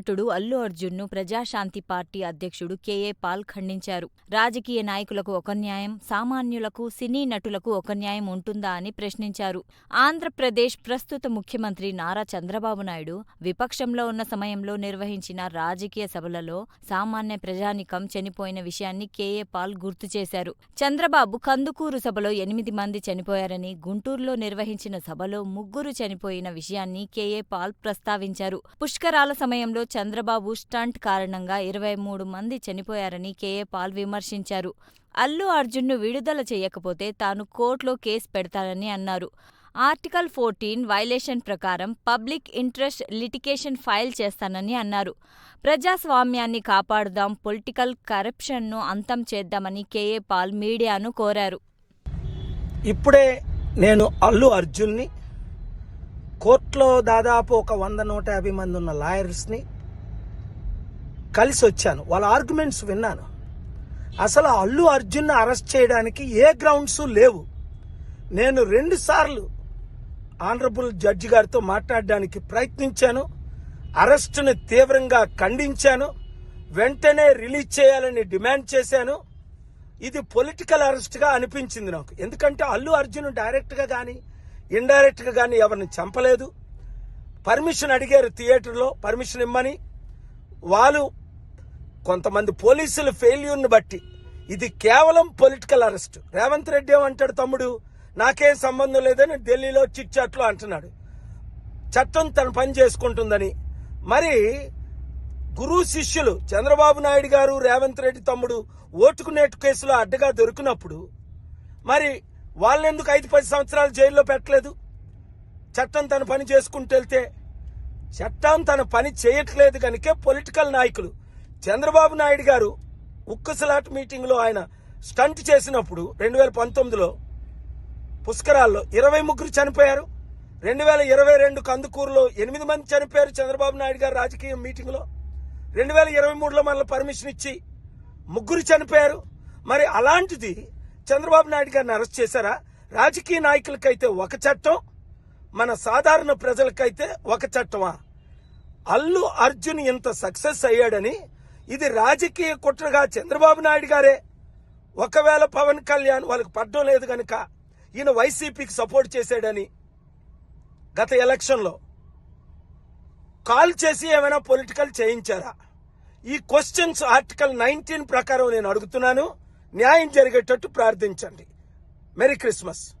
నటుడు అల్లు అర్జున్ను ప్రజాశాంతి పార్టీ అధ్యక్షుడు కేఏ పాల్ ఖండించారు. రాజకీయ నాయకులకు ఒక న్యాయం, సామాన్యులకు, సినీ నటులకు ఒక న్యాయం ఉంటుందా అని ప్రశ్నించారు. ఆంధ్రప్రదేశ్ ప్రస్తుత ముఖ్యమంత్రి నారా చంద్రబాబు నాయుడు విపక్షంలో ఉన్న సమయంలో నిర్వహించిన రాజకీయ సభలలో సామాన్య ప్రజానికం చనిపోయిన విషయాన్ని కేఏ పాల్ గుర్తు చేశారు. చంద్రబాబు కందుకూరు సభలో ఎనిమిది మంది చనిపోయారని, గుంటూరులో నిర్వహించిన సభలో ముగ్గురు చనిపోయిన విషయాన్ని కేఏ పాల్ ప్రస్తావించారు. పుష్కరాల సమయంలో చంద్రబాబు స్టంట్ కారణంగా ఇరవై మూడు మంది చనిపోయారని కేఏ పాల్ విమర్శించారు. అల్లు అర్జున్ను విడుదల చేయకపోతే తాను కోర్టులో కేసు పెడతానని అన్నారు. ఆర్టికల్ ఫోర్టీన్ వైలేషన్ ప్రకారం పబ్లిక్ ఇంట్రెస్ట్ లిటికేషన్ ఫైల్ చేస్తానని అన్నారు. ప్రజాస్వామ్యాన్ని కాపాడుదాం పొలిటికల్ కరప్షన్ను అంతం చేద్దామని కేఏ పాల్ మీడియాను కోరారు. ఇప్పుడే నేను అల్లు అర్జున్ని కోర్టులో దాదాపు ఒక వంద నూట యాభై మంది ఉన్న లాయర్స్ని కలిసి వచ్చాను. వాళ్ళ ఆర్గ్యుమెంట్స్ విన్నాను. అసలు అల్లు అర్జున్ అరెస్ట్ చేయడానికి ఏ గ్రౌండ్స్ లేవు. నేను రెండు సార్లు ఆనరబుల్ జడ్జి గారితో మాట్లాడడానికి ప్రయత్నించాను. అరెస్టును తీవ్రంగా ఖండించాను. వెంటనే రిలీజ్ చేయాలని డిమాండ్ చేశాను. ఇది పొలిటికల్ అరెస్ట్గా అనిపించింది నాకు. ఎందుకంటే అల్లు అర్జున్ డైరెక్ట్గా కానీ ఇండైరెక్ట్గా కానీ ఎవరిని చంపలేదు. పర్మిషన్ అడిగారు థియేటర్లో పర్మిషన్ ఇమ్మని. వాళ్ళు కొంతమంది పోలీసుల ఫెయిల్యూర్ని బట్టి. ఇది కేవలం పొలిటికల్ అరెస్ట్ రేవంత్ రెడ్డి ఏమంటాడు తమ్ముడు? నాకేం సంబంధం లేదని ఢిల్లీలో చిట్ చాట్లో అంటున్నాడు. చట్టం తన పని చేసుకుంటుందని. మరి గురు శిష్యులు చంద్రబాబు నాయుడు గారు రేవంత్ రెడ్డి తమ్ముడు ఓటుకు నేటు కేసులో అడ్డగా దొరికినప్పుడు మరి వాళ్ళెందుకు ఐదు పది సంవత్సరాలు జైల్లో పెట్టలేదు? చట్టం తన పని చేసుకుంటూ వెళ్తే చట్టం తన పని చేయట్లేదు కనుకే పొలిటికల్ నాయకులు చంద్రబాబు నాయుడు గారు ఉక్కసలాట్ మీటింగ్లో ఆయన స్టంట్ చేసినప్పుడు రెండు వేల పంతొమ్మిదిలో పుష్కరాల్లో ఇరవై ముగ్గురు చనిపోయారు. రెండు వేల ఇరవై రెండు కందుకూరులో ఎనిమిది మంది చనిపోయారు చంద్రబాబు నాయుడు గారు రాజకీయ మీటింగ్లో. రెండు వేల ఇరవై మూడులో మళ్ళీ పర్మిషన్ ఇచ్చి ముగ్గురు చనిపోయారు. మరి అలాంటిది చంద్రబాబు నాయుడు గారిని అరెస్ట్ చేశారా? రాజకీయ నాయకులకైతే ఒక చట్టం మన సాధారణ ప్రజలకైతే ఒక చట్టమా? అల్లు అర్జున్ ఇంత సక్సెస్ అయ్యాడని ఇది రాజకీయ కుట్రగా చంద్రబాబు నాయుడు గారే. ఒకవేళ పవన్ కళ్యాణ్ వాళ్ళకి పడ్డం లేదు కనుక ఈయన వైసీపీకి సపోర్ట్ చేశాడని గత ఎలక్షన్లో. కాల్ చేసి ఏమైనా పొలిటికల్ చేయించారా? ఈ క్వశ్చన్స్ ఆర్టికల్ నైన్టీన్ ప్రకారం నేను అడుగుతున్నాను. న్యాయం జరిగేటట్టు ప్రార్థించండి. Merry Christmas.